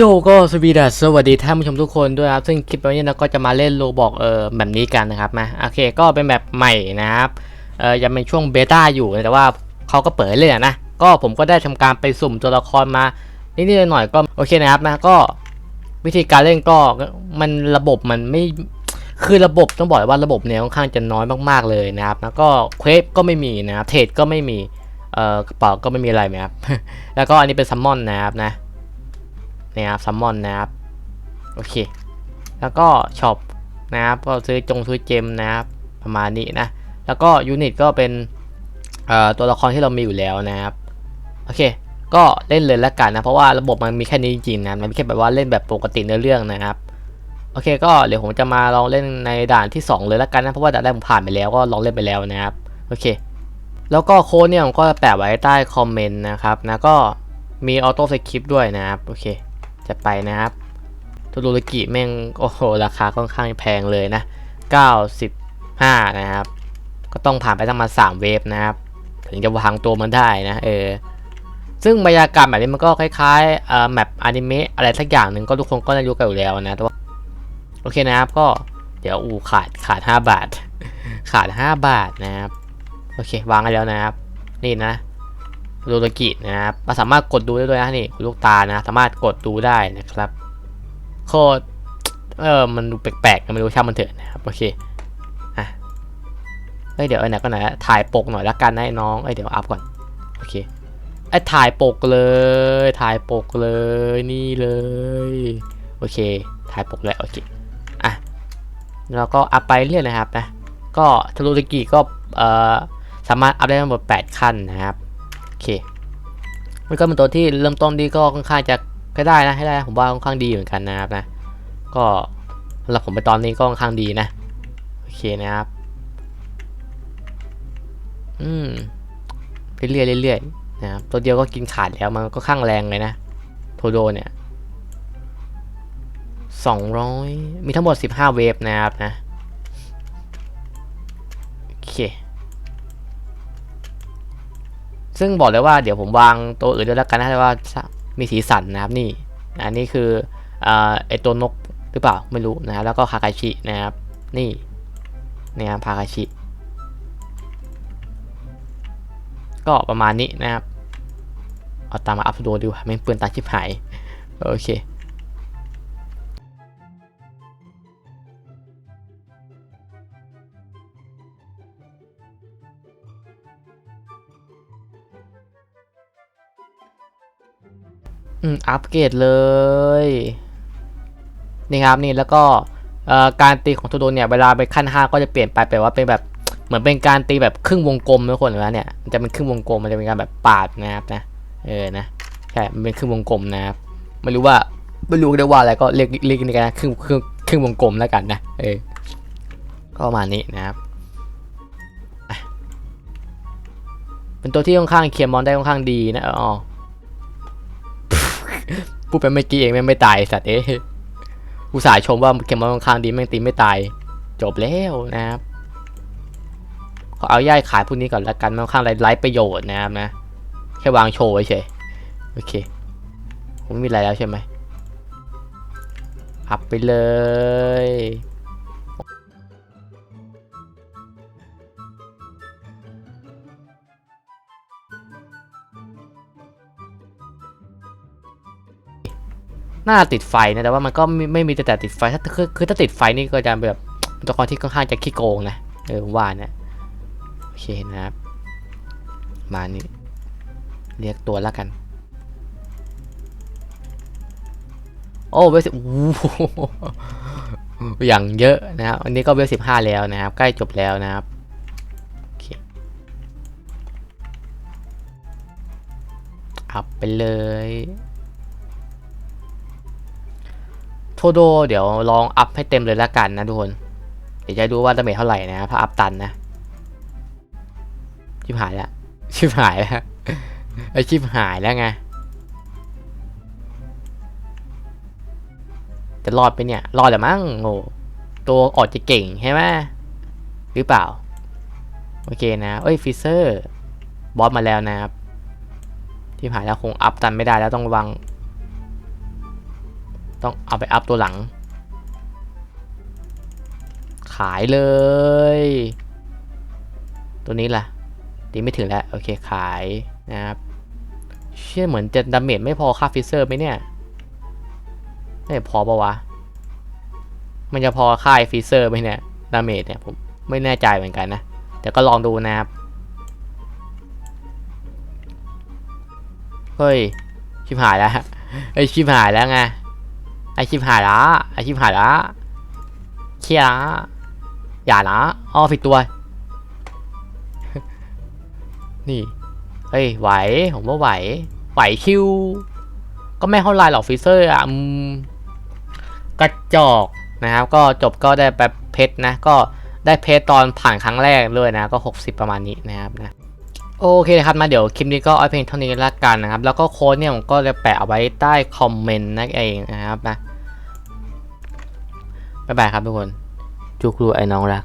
โยก็สวีดัสสวัสดีท่านผู้ชมทุกคนด้วยครับ ซึ่งคลิปนี้เราก็จะมาเล่นโลบอกเออแบบนี้กันนะครับมาโอเคก็เป็นแบบใหม่นะครับเออยังเป็นช่วงเบต้าอยู่แต่ว่าเขาก็เปิดเล่นะนะ ก็ผมก็ได้ทำการไปสุ่มตัวละครมานิดๆหน่อยๆก็โอเคนะครับนะก็วิธีการเล่นก็มันระบบมันไม่คือระบบต้องบอกว่าระบบเนี่ยค่อนข้างจะน้อยมากๆเลยนะครับแล้วก็เควฟก็ไม่มีนะครับเทรดก็ไม่มีเอ่อกระเป๋าก็ไม่มีอะไรนะครับแล้วก็อันนี้เป็นซัมมอนนะครับนะ นะครับซัมมอนนะครับโอเค แล้วก็ช็อปนะครับก็ซื้อจงซื้อเจมนะครับประมาณนี้นะ แล้วก็ยูนิตก็เป็นตัวละครที่เรามีอยู่แล้วนะครับโอเค ก็เล่นเลยล้วกันนะ เพราะว่าระบบมันมีแค่นี้จริงๆนะมันไม่ใช่แบบว่าเล่นแบบปกติเนื้อเรื่องนะครับโอเคก็เดี๋ยวผมจะมาลองเล่นในด่านที่ 2 เลยล้วกันนะเพราะว่าด่านแรกผมผ่านไปแล้วก็ลองเล่นไปแล้วนะครับโอเค แล้วก็โค้ดเนี่ยผมก็แปะไว้ใต้คอมเมนต์นะครับนะก็มีออโต้สคริปต์ด้วยนะครับโอเค จะไปนะครับโทโดรกิแม่งโอ้โหราคาค่อนข้างแพงเลยนะ 95 นะครับ ก็ต้องผ่านไปทั้งมา 3 เวฟนะครับ ถึงจะวางตัวมันได้นะเออซึ่งบรรยากาศแบบนี้มันก็คล้ายๆเอ่อแมปอนิเมะอะไรสักอย่างหนึ่งก็ทุกคนก็น่ารู้กันอยู่แล้วนะแต่ว่าโอเคนะครับก็เดี๋ยวอูขาดขาด 5 บาท ขาด 5 บาทนะครับ โอเควางให้แล้วนะครับ นี่นะ โรโลกินะครับเราสามารถกดดูได้ด้วยนะนี่ลูกตานะสามารถกดดูได้นะครับโคตรเออมันดูแปลกๆนไม่รู้ช่างมันเถอะนะครับโอเคอะเฮ้ยเดี๋ยวไอ้ไหนก็ไหนถ่ายปกหน่อยละกันนะไอ้น้องเอ้ยเดี๋ยวอัพก่อนโอเคไอ้ถ่ายปกเลย ถ่ายปกเลยนี่เลยโอเค ถ่ายปกแล้วโอเคอะแล้วก็อัพไปเรื่อยนะครับนะก็ทารุกิก็เอ่อสามารถอัพได้ทั้งหมด8ขั้นนะครับ เคมันก็เป็นตัวที่เริ่มต้นดีก็ค่อนข้างจะก็ได้นะให้ได้ ผมว่าค่อนข้างดีเหมือนกันนะครับนะ ก็สำหรับผมไปตอนนี้ก็ค่อนข้างดีนะ โอเคนะครับ อืมไปเรื่อยๆเรื่อยๆนะครับตัวเดียวก็กินขาดแล้วมันก็ข้างแรงเลยนะโทโดเนี่ยสองร้อยมีทั้งหมดสิบห้าเวฟนะครับนะ ซึ่งบอกเลยว่าเดี๋ยวผมวางตัวอื่นด้วยแล้วกันนะว่ามีสีสันนะครับนี่อันนี้คืออ่าไอตัวนกหรือเปล่าไม่รู้นะครับแล้วก็คาคาชินะครับนี่นะครับคาคาชิ ก็ประมาณนี้นะครับเอาตามมาอัพโหลดดูไม่เปื้อนตาชิบหายโอเค อืมอัปเกรดเลย นี่ครับนี่แล้วก็การตีของโทโดนเนี่ยเวลาไปขั้น 5 ก็จะเปลี่ยนไปแปลว่าเป็นแบบเหมือนเป็นการตีแบบครึ่งวงกลมทุกคนเห็นไหมเนี่ยมันจะเป็นครึ่งวงกลมมันจะเป็นการแบบปาดนะครับนะเออนะใช่มันเป็นครึ่งวงกลมนะครับไม่รู้ว่าไม่รู้ได้ว่าอะไรก็เรียกเรียกในการครึ่งครึ่งครึ่งวงกลมแล้วกันนะเออก็ประมาณนี้นะครับเป็นตัวที่ค่อนข้างเคลียร์มอนได้ค่อนข้างดีนะอ๋อ พูดไปเมื่อกี้เองแม่งไม่ตายสัตว์เอ๊ะอุตส่าห์ชมว่าเกมมันค่อนข้างดีแม่งตีไม่ตาย จบแล้วนะครับขอเอาย่ายขายพวกนี้ก่อนละกันมันค่างไร้ประโยชน์นะครับนะ แค่วางโชว์เฉยโอเคผมไม่มีอะไรแล้วใช่ไหมอัพไปเลย น่าติดไฟนะแต่ว่ามันก็ไม่ไม,มีแต่แต่ติดไฟถ้าคือคือถ้าติดไฟนี่ก็จะแบบตัวละครที่ค่อนข้างจะขี้โกงนะเออว่านะโอเคนะครับมานี่เรียกตัวแล้วกัน โอ้เวลสิบอย่างเยอะนะครับอันนี้ก็เวลสิบห้าแล้วนะครับ ใกล้จบแล้วนะครับโอเคอัพไปเลย โทโดเดี๋ยวลองอัพให้เต็มเลยละกันนะทุกคน เดี๋ยวจะดูว่าดาเมจเท่าไหร่นะถ้าอัพตันนะชิบหายแล้วชิบหายแล้วไอชิบหายแล้วไงจะรอดไปเนี่ยรอดแต่มั้งโอ้ตัวออกจะเก่งใช่ไหมหรือเปล่า โอเคนะเอ้ยฟิเซอร์บอสมาแล้วนะครับที่ผ่านแล้วคงอัพตันไม่ได้แล้วต้องระวัง ต้องเอาไปอัพตัวหลัง ขายเลย ตัวนี้ล่ะตีไม่ถึงแล้ว โอเคขายนะครับ เชื่อเหมือนจะดาเมจไม่พอค่าฟิเซอร์ไหมเนี่ยไม่พอปะวะ มันจะพอค่าไอ้ฟิเซอร์ไหมเนี่ยดาเมจเนี่ยผมไม่แน่ใจเหมือนกันนะ แต่ก็ลองดูนะครับ เฮ้ย ชิบหายแล้วเฮ้ยชิบหายแล้วไง ไอชิบหายละไอชิบหายละเคียละอย่านะอ้อผิดตัว นี่เฮ้ยไหวผมว่าไหว ไหวคิว ก็ไม่เท่าไรหรอกฟิเซอร์อะกระจอกนะครับ ก็จบก็ได้แบบเพชรนะ ก็ได้เพชรตอนผ่านครั้งแรกด้วยนะ ก็ 60 ประมาณนี้นะครับนะ โอเคนะครับมาเดี๋ยวคลิปนี้ก็เอาเพียงเท่านี้ละกันนะครับ แล้วก็โค้ดเนี่ยผมก็จะแปะเอาไว้ใต้คอมเมนต์นั่นเองนะครับนะบ๊ายบายครับทุกคนจุกรูไอ้น้องรัก